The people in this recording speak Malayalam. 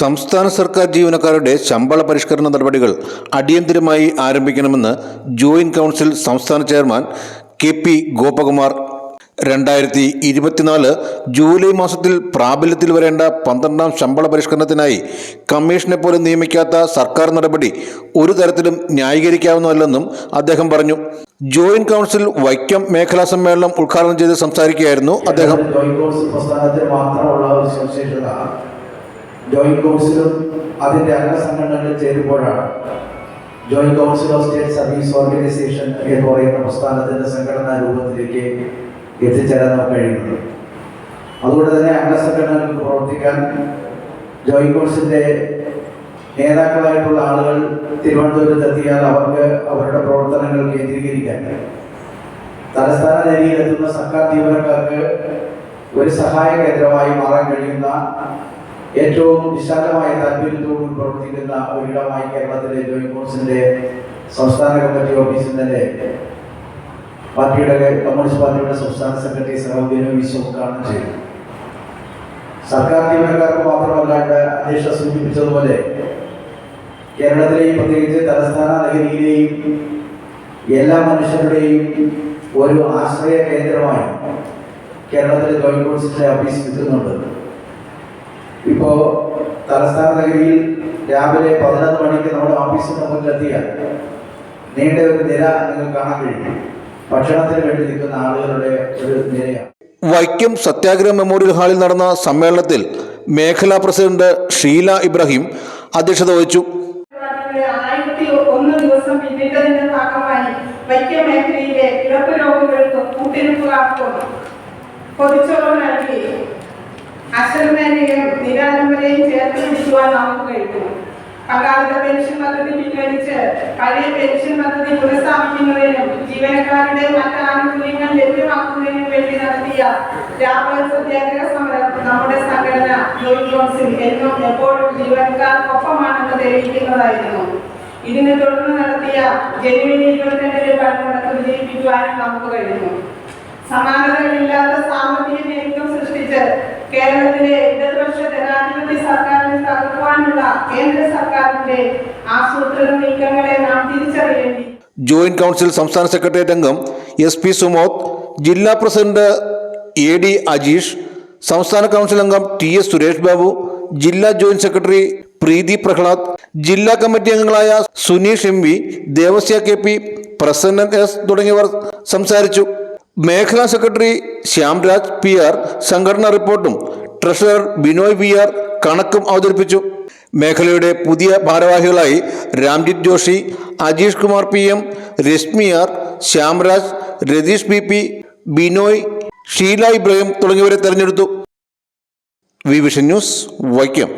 സംസ്ഥാന സർക്കാർ ജീവനക്കാരുടെ ശമ്പള പരിഷ്കരണ നടപടികൾ അടിയന്തിരമായി ആരംഭിക്കണമെന്ന് ജോയിന്റ് കൗൺസിൽ സംസ്ഥാന ചെയർമാൻ കെ പി ഗോപകുമാർ. രണ്ടായിരത്തി ഇരുപത്തിനാല് ജൂലൈ മാസത്തിൽ പ്രാബല്യത്തിൽ വരേണ്ട പന്ത്രണ്ടാം ശമ്പള പരിഷ്കരണത്തിനായി കമ്മീഷനെ പോലും നിയമിക്കാത്ത സർക്കാർ നടപടി ഒരു തരത്തിലും ന്യായീകരിക്കാവുന്നതല്ലെന്നും അദ്ദേഹം പറഞ്ഞു. ജോയിന്റ് കൗൺസിൽ വൈക്കം മേഖലാ സമ്മേളനം ഉദ്ഘാടനം ചെയ്ത് സംസാരിക്കുകയായിരുന്നു അദ്ദേഹം. ജോയിന്റ് കൗൺസിലും അതിന്റെ അംഗസംഘടനകളിൽ ചേരുമ്പോഴാണ് joint council of state service organisation എന്ന് പറയുന്ന പ്രസ്ഥാനത്തിന്റെ സംഘടനാ രൂപത്തിലേക്ക് എത്തിച്ചേരാൻ നമുക്ക് കഴിയുന്നത്. അതുകൊണ്ട് തന്നെ അംഗസംഘടനകൾക്ക് പ്രവർത്തിക്കാൻ ജോയിന്റ് കൗൺസിലിന്റെ നേതാക്കളായിട്ടുള്ള ആളുകൾ തിരുവനന്തപുരത്ത് എത്തിയാൽ അവർക്ക് അവരുടെ പ്രവർത്തനങ്ങൾ കേന്ദ്രീകരിക്കാൻ തലസ്ഥാന നിലയിലെത്തുന്ന സർക്കാർ ജീവനക്കാർക്ക് ഒരു സഹായ കേന്ദ്രമായി മാറാൻ കഴിയുന്ന ഏറ്റവും വിശാലമായ താല്പര്യത്തോടും പ്രവർത്തിക്കുന്ന ഒരിടമായി കേരളത്തിലെ ജോയിന്റ് ഫോഴ്സിന്റെ സംസ്ഥാന കമ്മിറ്റി ഓഫീസിൽ തന്നെ പാർട്ടിയുടെ കമ്മ്യൂണിസ്റ്റ് പാർട്ടിയുടെ സംസ്ഥാന സെക്രട്ടറി സഹോദരൻ വിശ്വം ഉദ്ഘാടനം ചെയ്തു. സർക്കാർ ജീവനക്കാർക്ക് മാത്രമല്ല അധ്യക്ഷ സൂചിപ്പിച്ചതുപോലെ കേരളത്തിലെയും പ്രത്യേകിച്ച് തലസ്ഥാന നഗരിയിലെയും എല്ലാ മനുഷ്യരുടെയും ഒരു ആശ്രയ കേന്ദ്രമായി കേരളത്തിലെ ജോയിന്റ് ഫോഴ്സിന്റെ ഓഫീസ് നിൽക്കുന്നുണ്ട്. ഇപ്പോ തലസ്ഥാന നഗരിയിൽ രാവിലെ പതിനൊന്ന് മണിക്ക് നമ്മുടെ ഓഫീസിന് മുന്നിലെത്തിയ നീണ്ട ഒരു നിര നിങ്ങൾ കാണാൻ കഴിയും. ഭക്ഷണത്തിന് വേണ്ടി നിൽക്കുന്ന ആളുകളുടെ ഒരു നിരയാണ്. വൈക്കം സത്യാഗ്രഹ മെമ്മോറിയൽ ഹാളിൽ നടന്ന സമ്മേളനത്തിൽ മേഖലാ പ്രസിഡന്റ് ഷീല ഇബ്രാഹിം അധ്യക്ഷത വഹിച്ചു. ആയിരത്തി ഒന്ന് ദിവസം പിന്നിട്ടതിന്റെ ഭാഗമായി വൈക്കം മേഖലയിലെ കിടപ്പ് രോഗികൾക്ക് കൂട്ടിരിപ്പുകാർക്കും പൊതിച്ചോറ് നൽകി. അശ്വമേനയും നിരാലംബരെയും ചേർത്ത് പിടിക്കുവാൻ നമുക്ക് കഴിഞ്ഞു പങ്കാളിത്ത പെൻഷൻ പദ്ധതി പിൻവലിച്ച് പഴയ പെൻഷൻ പദ്ധതി പുനഃസ്ഥാപിക്കുന്നതിനും ജീവനക്കാരുടെ മറ്റ് ആനുകൂല്യങ്ങൾ ലഭ്യമാക്കുന്നതിനും വേണ്ടി നടത്തിയ രാപ്പകൽ സത്യാഗ്രഹ സമരം നമ്മുടെ സംഘടന ജോയിന്റ് കൗൺസിൽ എന്നും എപ്പോഴും ജീവനക്കാർക്കൊപ്പമാണെന്ന് തെളിയിക്കുന്നതായിരുന്നു. ഇതിനെ തുടർന്ന് നടത്തിയ ജനുവരി ഇരുപത്തിരണ്ടിലെ പണിമുടക്ക് വിജയിപ്പിക്കുവാനും നമുക്ക് കഴിഞ്ഞു. സമാനതകളില്ലാത്ത സാമ്പത്തിക ഞെരുക്കം സൃഷ്ടിച്ച് കേരളത്തിലെ ഇടതുപക്ഷ ജനാധിപത്യ സർക്കാരിനെ തകർക്കുവാനുള്ള കേന്ദ്ര സർക്കാരിന്റെ ആസൂത്രിത നീക്കങ്ങളെ നാം തിരിച്ചറിയേണ്ടി. ജോയിന്റ് കൗൺസിൽ സംസ്ഥാന സെക്രട്ടേറിയറ്റ് അംഗം എസ് പി സുമോദ് ജില്ലാ പ്രസിഡന്റ് എ ഡി അജീഷ് സംസ്ഥാന കൗൺസിൽ അംഗം ടി എസ് സുരേഷ് ബാബു ജില്ലാ ജോയിന്റ് സെക്രട്ടറി പ്രീതി പ്രഹ്ലാദ് ജില്ലാ കമ്മിറ്റി അംഗങ്ങളായ Suneesh M V Devasya K P Prasannan S തുടങ്ങിയവർ സംസാരിച്ചു. മേഖലാ സെക്രട്ടറി ശ്യാംരാജ് പി ആർ സംഘടനാ റിപ്പോർട്ടും ട്രഷറർ ബിനോയ് പി ആർ കണക്കും അവതരിപ്പിച്ചു. മേഖലയുടെ പുതിയ ഭാരവാഹികളായി Ramjith Joshi Ajeesh Kumar P M Reshmi R Shyamraj Ratheesh B P Binoy Sheela Ibrahim തുടങ്ങിയവരെ തെരഞ്ഞെടുത്തു. V vision news Vaikom.